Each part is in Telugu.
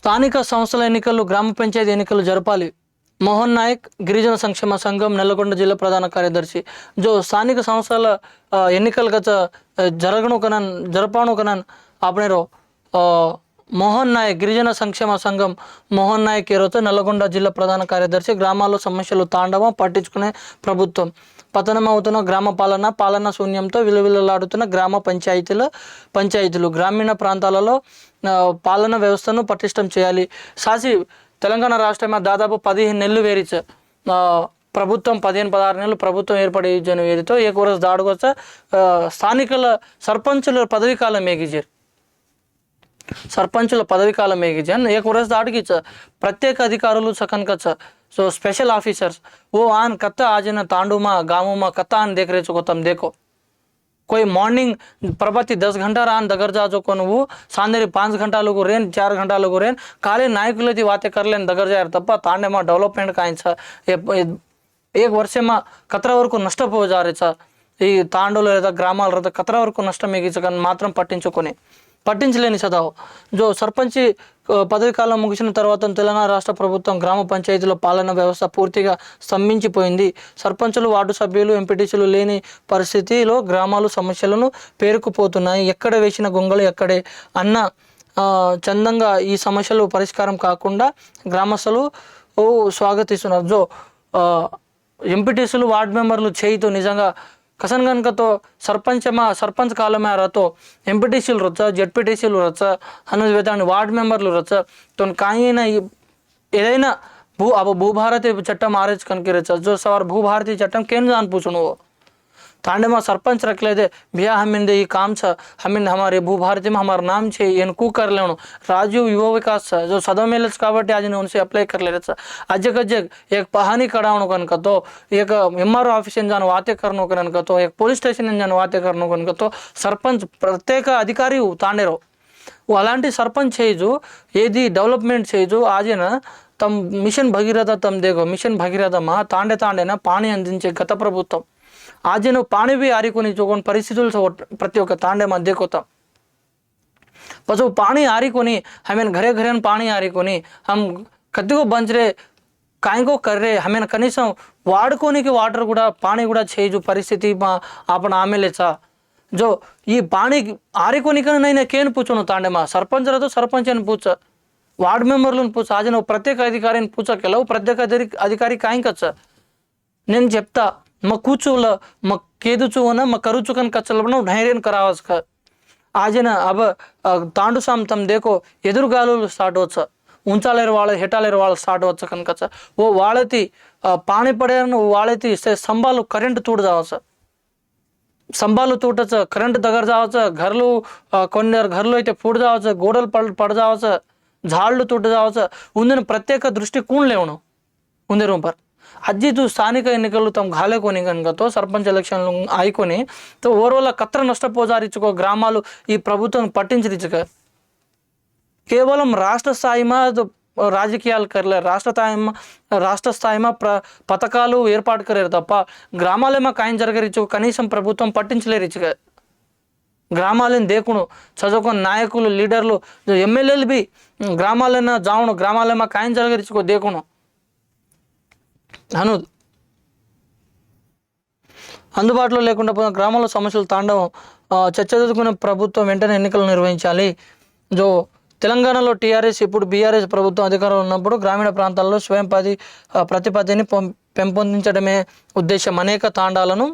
స్థానిక సంస్థల ఎన్నికలు గ్రామ పంచాయతీ ఎన్నికలు జరపాలి. మోహన్ నాయక్ గిరిజన సంక్షేమ సంఘం నల్లగొండ జిల్లా ప్రధాన కార్యదర్శి. జో స్థానిక సంస్థల ఎన్నికలు గత జరగను కనన్ జరపాను కనన్ ఆపనేరో మోహన్ నాయక్ గిరిజన సంక్షేమ సంఘం మోహన్ నాయక్ ఈరోజు నల్గొండ జిల్లా ప్రధాన కార్యదర్శి గ్రామాల్లో సమస్యలు తాండవం పట్టించుకునే ప్రభుత్వం. పతనమవుతున్న గ్రామ పాలన పాలన శూన్యంతో విలువిలలాడుతున్న గ్రామ పంచాయతీల పంచాయతీలు గ్రామీణ ప్రాంతాలలో పాలన వ్యవస్థను పటిష్టం చేయాలి. సాసి తెలంగాణ రాష్ట్రమే దాదాపు పదిహేను నెలలు వేరిచ ప్రభుత్వం పదిహేను పదహారు నెలలు ప్రభుత్వం ఏర్పడే జనవేదితో ఏ కూరస్ దాడుకొచ్చ స్థానికుల సర్పంచుల పదవీ కాలం ఏగిజారు. సర్పంచుల పదవి కాలం ఏగిజాన్ ఏ కురస్ దాటికి ప్రత్యేక అధికారులు సకన్ కచ్చ. సో స్పెషల్ ఆఫీసర్స్ ఓ ఆన్ కత్త ఆజన తాండుమా గాముమా కత్త ఆన్ దేఖ రేచు దేకో कोई मॉर्निंग प्रभाती दस घंटा रान దగ్గర जा जो कोन वो सांदेरी पाँच घंटा लोग रेन चार घंटा लोग रेन काले नायक लेती बातें कर लेन दगर जाए तब तांडे माँ डेवलपमेंट का एक कतरा नष्ट हो जा ఈ తాండూలు లేదా గ్రామాలు లేదా కత్ర వరకు నష్టం మిగించకని మాత్రం పట్టించుకొని. పట్టించలేని సదావు జో సర్పంచి పదవి కాలం ముగిసిన తర్వాత తెలంగాణ రాష్ట్ర ప్రభుత్వం గ్రామ పంచాయతీల పాలన వ్యవస్థ పూర్తిగా స్తంభించిపోయింది. సర్పంచులు వార్డు సభ్యులు ఎంపీటీసీలు లేని పరిస్థితిలో గ్రామాలు సమస్యలను పేరుకుపోతున్నాయి. ఎక్కడ వేసిన గొంగలు ఎక్కడే అన్న చందంగా ఈ సమస్యలు పరిష్కారం కాకుండా గ్రామస్తులు స్వాగతిస్తున్నారు. జో ఎంపీటీసీలు వార్డు మెంబర్లు చేయితో నిజంగా ಕಸನ್ಗನ್ಕತೋ ಸರ್ಪಂಚಮ ಸರ್ಪಂಚ್ ಕಾಲ ರಥೋ ಎಂ ಪಿ ಟಿ ಸಿಲ್ ರೊಚ್ಚ ಜೆಡ್ ಪಿ ಟಿ ಸಿಲ್ ರೊಚ್ಚ ಹನ್ನೊಂದು వేదాన్ని వార్డ్ మెంబర్లు రొచ్చ తొన్ కాంగిన ఏదైనా భూ అవ భూభారతి చట్టం ఆరేజ్ కనుక రొచ్చ జో సవార్ భూభారతి చట్టం కేంద్ర అనిపించను तांडे मां सरपंच रखले थे भैया हम इन ये काम छ हम इन हमारे भू भारती में हमारा नाम छे इन कू कर लेनो राजीव युवा विकास छ जो सदा मेल कावट आज ने उनसे अप्लाई कर ले छ अजक अजक एक पहानी कड़ावनो कन का तो एक एमआर ऑफिस इन जान वाते करनो कन का तो एक पुलिस स्टेशन इन जान वाते करनो कन का तो सरपंच प्रत्येक अधिकारी तांडेरो అలాంటి సర్పంచ్ చేయజు ఏది డెవలప్మెంట్ చేయజు ఆజన తమ మిషన్ భగీరథ తమ దేగో మిషన్ భగీరథ మా తాండే తాండేన పాణి అందించే గత ప్రభుత్వం. ఆజన పాణివి ఆరికొని చూకొని పరిస్థితులు ప్రతి ఒక్క తాండే మధ్య కొత్త. పసు పాణి ఆరికొని హమేన్ ఘరే ఘరే పాణి ఆరికొని హమ్ కత్తిగో బంచరే కాయకో కర్రే హమేన్ కనీసం వాడుకోనికి వాటర్ కూడా పాణి కూడా చేయజు పరిస్థితి మా ఆపణ ఆమెలేచా. జో ఈ పాణి ఆరికొనికనైనా కేను పూచను ತಾಂಡೆಮ సర్పంచ్ అని పూచ ವಾರ್ಡ್ మెంబర్లను పూచ આજે నువ్వు ప్రత్యేక అధికారిని పూచకి ಕೆಲವು ప్రత్యేక అధికారి కాయింకచ్చ నేను చెప్తా మా కూచువుల మా కేదుచు అన్న మా కరుచు కనుక చల్లబడిన ధైర్యం కరావచ్చు ఆజన అబ తాండు సాంతం దేకో ఎదురుగాలు స్టార్ట్ అవచ్చు ఉంచాలేరు వాళ్ళ హెటాలేరు వాళ్ళు స్టార్ట్ వచ్చ కనుక ఓ వాళ్ళతి పాణి పడేరను వాళ్ళతి స్తంభాలు కరెంటు తూడుదావచ్చ సంబాలు తూటచ్చు కరెంటు దగ్గర చావచ్చు ఘర్లు కొన్ని ఘర్లు అయితే పూడ చావచ్చు గోడలు పడ పడ చావచ్చు జాళ్ళు తూట చావచ్చు ఉందిన ప్రత్యేక దృష్టి కూణలేవును ఉంది రూపర్ అది చూ స్థానిక ఎన్నికలు తాము గాలేకొని కనుకతో సర్పంచ్ ఎలక్షన్లు ఆయికొని తో ఓర్వల కత్ర నష్టపోజారిచ్చుకో గ్రామాలు ఈ ప్రభుత్వం పట్టించదిచ్చుక కేవలం రాష్ట్ర స్థాయి రాజకీయాలు కర్లే రాష్ట్ర స్థాయిమా రాష్ట్ర స్థాయిమా ప్ర పథకాలు ఏర్పాటు కరేరు తప్ప గ్రామాలేమో కాయం జరగరిచ్చు కనీసం ప్రభుత్వం పట్టించలేరు ఇచ్చుక. గ్రామాలను దేకును? చదువుకున్న నాయకులు లీడర్లు ఎమ్మెల్యేలు బి గ్రామాలైనా జావును గ్రామాలేమో కాయం జరగరించుకో దేకును? అను. అందుబాటులో లేకుండా పోయిన గ్రామాల సమస్యలు తాండవం చర్చ చదువుకునే ప్రభుత్వం వెంటనే ఎన్నికలు నిర్వహించాలి. జో తెలంగాణలో టీఆర్ఎస్ ఇప్పుడు బీఆర్ఎస్ ప్రభుత్వం అధికారంలో ఉన్నప్పుడు గ్రామీణ ప్రాంతాల్లో స్వయం పది ప్రతిపత్తిని పెంపొందించడమే ఉద్దేశం. అనేక తాండాలను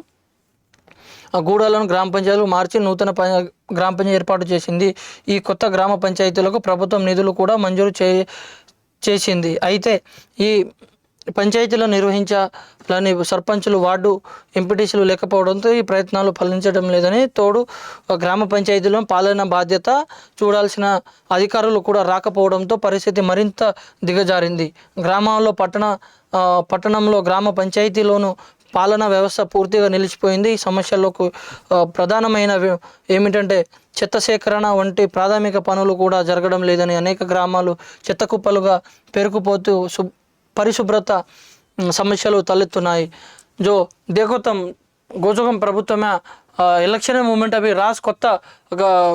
ఆ గూడాలను గ్రామ పంచాయతీలకు మార్చి నూతన ప గ్రామ పంచాయతీ ఏర్పాటు చేసింది. ఈ కొత్త గ్రామ పంచాయతీలకు ప్రభుత్వం నిధులు కూడా మంజూరు చే చేసింది. అయితే ఈ పంచాయతీలో నిర్వహించాలని సర్పంచులు వార్డు ఎంపీటీసీలు లేకపోవడంతో ఈ ప్రయత్నాలు ఫలించడం లేదని తోడు గ్రామ పంచాయతీలో పాలన బాధ్యత చూడాల్సిన అధికారులు కూడా రాకపోవడంతో పరిస్థితి మరింత దిగజారింది. గ్రామాల్లో పట్టణ పట్టణంలో గ్రామ పంచాయతీలోనూ పాలనా వ్యవస్థ పూర్తిగా నిలిచిపోయింది. ఈ సమస్యలకు ప్రధానమైన ఏమిటంటే చెత్త సేకరణ వంటి ప్రాథమిక పనులు కూడా జరగడం లేదని అనేక గ్రామాలు చెత్త కుప్పలుగా పేరుకుపోతూ పరిశుభ్రత సమస్యలు తలెత్తున్నాయి. జో దేకోతం గోచకం ప్రభుత్వమే ఎలక్షన్ మూమెంట్ అవి రాస్ కొత్త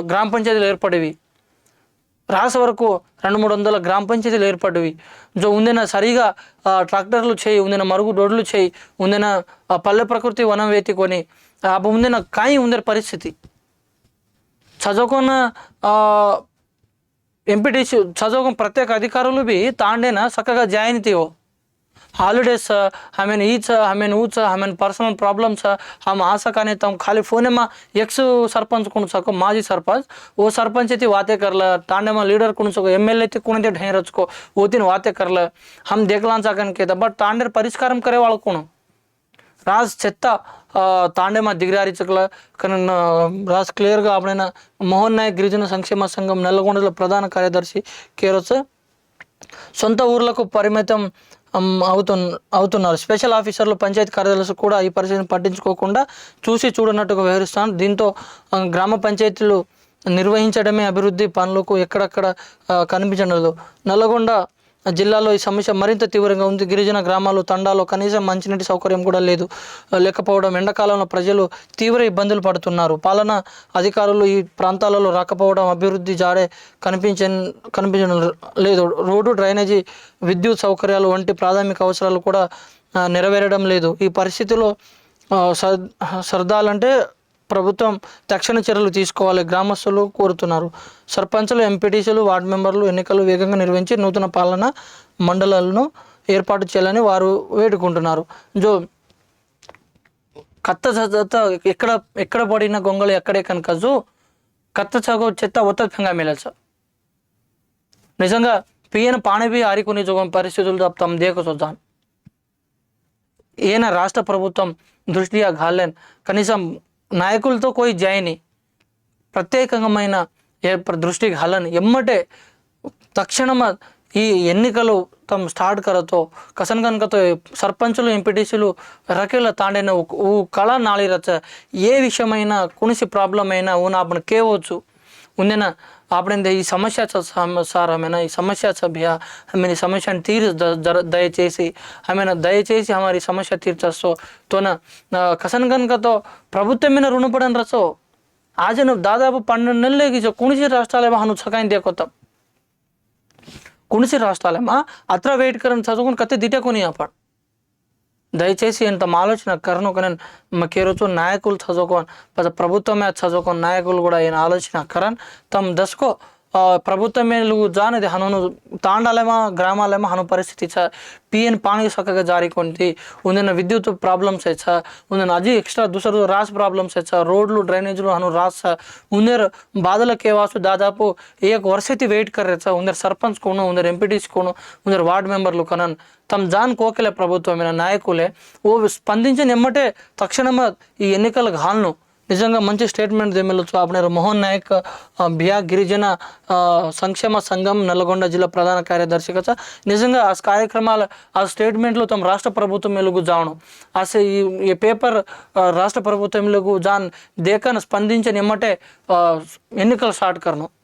గ్రామ పంచాయతీలు ఏర్పడేవి. రాస వరకు రెండు మూడు వందల గ్రామ పంచాయతీలు ఏర్పడ్డవి జో ఉందిన సరిగా ట్రాక్టర్లు చేయి ఉందిన మరుగు రోడ్లు చేయి ఉందిన పల్లె ప్రకృతి వనం వేతికొని ఆ, ఉందిన కాయి ఉందిన పరిస్థితి. చదువుకున్న ఎంపీటీసీ చదువుకున్న ప్రత్యేక అధికారులు బి తాండేన చక్కగా జాయిన్ తీయో हॉलीडेज हमें ईद हमें ऊच हमें पर्सनल प्रॉब्लम हम आ सका नहीं तो हम खाली फोन में एक्स सरपंच कोण सको माजी सरपंच वो सरपंच ती वाते करला तांडे में लीडर कोण सको एम एल ए कोण ते ढेर रचको वो तीन वाते करला हम देखला सकन के बट तांडेर परिष्कारम करे वाला कोण రాజ్ చెత్త ఆ, తాండేమా దిగిరారించగల కానీ రాజ్ క్లియర్గా ఆపడైన మోహన్ నాయక్ గిరిజన సంక్షేమ సంఘం నల్లగొండల ప్రధాన కార్యదర్శి కేరొస్. సొంత ఊర్లకు పరిమితం అవుతు అవుతున్నారు. స్పెషల్ ఆఫీసర్లు పంచాయతీ కార్యదర్శులు కూడా ఈ పరిస్థితిని పట్టించుకోకుండా చూసి చూడనట్టుగా వ్యవహరిస్తాను దీంతో గ్రామ పంచాయతీలు నిర్వహించడమే అభివృద్ధి పనులకు ఎక్కడక్కడ కనిపించడం లేదు. నల్లగొండ జిల్లాలో ఈ సమస్య మరింత తీవ్రంగా ఉంది. గిరిజన గ్రామాలు తండాలో కనీసం మంచినీటి సౌకర్యం కూడా లేదు. లేకపోవడం ఎండాకాలంలో ప్రజలు తీవ్ర ఇబ్బందులు పడుతున్నారు. పాలన అధికారులు ఈ ప్రాంతాలలో రాకపోవడం అభివృద్ధి జాడే కనిపించ కనిపించడం లేదు. రోడ్డు డ్రైనేజీ విద్యుత్ సౌకర్యాలు వంటి ప్రాథమిక అవసరాలు కూడా నెరవేరడం లేదు. ఈ పరిస్థితిలో సర్ సర్దాలంటే ప్రభుత్వం తక్షణ చర్యలు తీసుకోవాలి గ్రామస్తులు కోరుతున్నారు. సర్పంచులు ఎంపీటీసీలు వార్డు మెంబర్లు ఎన్నికలు వేగంగా నిర్వహించి నూతన పాలన మండలాలను ఏర్పాటు చేయాలని వారు వేడుకుంటున్నారు. జో కత్త ఎక్కడ ఎక్కడ పడిన గొంగలు ఎక్కడే కనుక జో కత్త చగో చెత్త ఒత్త ఫెంగా మిలచ నిజంగా పియన పానవి ఆరికొని జోగం పరిస్థితులు తమ దేకు చూద్దాం ఈయన రాష్ట్ర ప్రభుత్వం దృష్టిగా గాలేన్ కనీసం నాయకులతో కోయి జాయిని ప్రత్యేకమైన దృష్టికి హలని ఎమ్మటే తక్షణమ ఈ ఎన్నికలు తమ స్టార్ట్ కరతో కసన్ కనుకతో సర్పంచులు ఎంపీటీసీలు రకేల తాండిన ఊ కళ నాలి రచ ఏ విషయమైనా కొనిసి ప్రాబ్లం అయినా ఊనాపన కేవచ్చు ఉందిన ಆದ್ದರಿಂದ ಈ ಸಮಸ್ಯೆ సారమైన ఈ సమస్య సభ్య ఆమె సమస్యను తీరు దయచేసి ఆమె దయచేసి హమారి సమస్య తీర్చస్తో తోన కసన్ కనుకతో ప్రభుత్వం మీద రుణపడని రసో. ఆజను దాదాపు పన్నెండు నెలలు ఎగిసో కుణిసి రాష్ట్రాలేమో అను చకాయిందే కొత్త కుణిసి రాష్ట్రాలేమా? అత్ర వెయిట్ కరం చదువుకుని కత్తి దిటే కొని ఆపాడు. దయచేసి ఇంత ఆలోచన కరను కానీ మాకేరోజు నాయకులు చదువుకోని పద ప్రభుత్వమే చదువుకోని నాయకులు కూడా ఈయన ఆలోచన కరన్ తమ దశకో ప్రభుత్వం మేలు జానది హనును తాండాలేమా గ్రామాలేమ హను పరిస్థితి చ ಪಿ ಎನ್ ಪಾಣಿ ಸಕಗ ಜಾರಿ ಕೊಂತಿ ಒಂದಿನ ವಿದ್ಯುತ್ ಪ್ರಾಬ್ಲಮ್ಸ್ ಐ ಛ ಒಂದಿನ ಅಜಿ ಎಕ್ಸ್ಟ್ರಾ ದೂಸರು ರಾಸ್ ಪ್ರಾಬ್ಲಮ್ಸ್ ಐ రోడ్లు డ్రైనేజ్లు హను రాస్ ఉందరు బాధల కేవాసు దాదాపు ఏక్ వర్షతి వెయిట్ కర్రే ఉందరు సర్పంచ్ కోను ఉందర్ ఎంపీటీస్ కోను ఉందర్ వార్డ్ మెంబర్లు కనన్. తమ జాన్ కోకలే ప్రభుత్వమైన నాయకులే. ఓ స్పందించిన ఎమ్మటే తక్షణమే ఈ ఎన్నికల హాల్ను. నిజంగా మంచి స్టేట్మెంట్ దిమెళ్ళొచ్చు ఆపనేరు మోహన్ నాయక్ బియా గిరిజన సంక్షేమ సంఘం నల్గొండ జిల్లా ప్రధాన కార్యదర్శి కదా. నిజంగా ఆ కార్యక్రమాల ఆ స్టేట్మెంట్లో తమ రాష్ట్ర ప్రభుత్వం వెలుగు జావడం అసలు ఈ పేపర్ రాష్ట్ర ప్రభుత్వం వెలుగు జాన్ దేకన్ స్పందించని ఎమ్మటే ఎన్నికలు స్టార్ట్ కరను.